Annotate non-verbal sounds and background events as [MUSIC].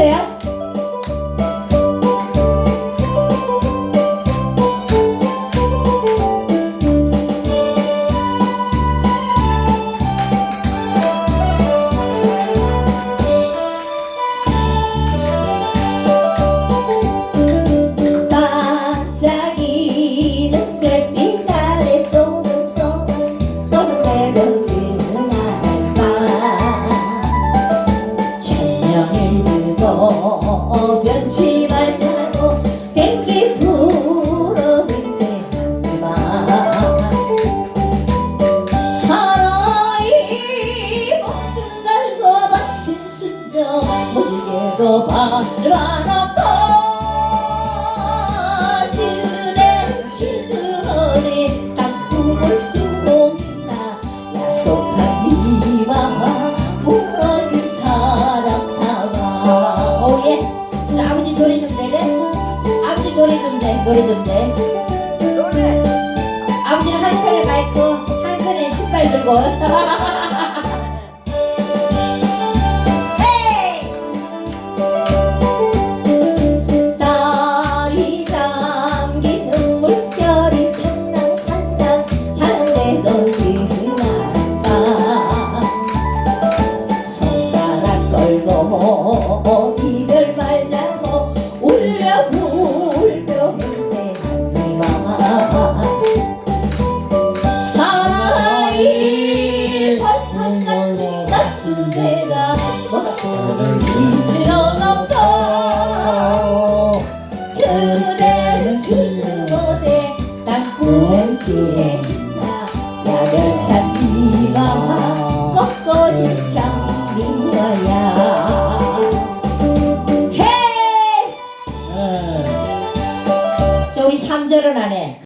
해주세요. 반짝이는 별빛 아래 쏘는 쏘는 쏘는 내던 변치 말자고 댕기 맹세한 밤 사나이 목숨 걸고 바친 순정 무지개도 발라놓고 그대는 지금 어디 땅굴을 뚫고 있나 약속한 이마 노래 좀 돼 노래 좀 돼 노래? 아버지는 한 손에 마이크 한 손에 신발 들고 [LAUGHS] 이 같은 가슴에다 모닥불을 일러놓고 그대는 지금 어디 땅굴지에 있나 야결찬 이마 꺾어진 장미여야 저 우리 3절은 안 해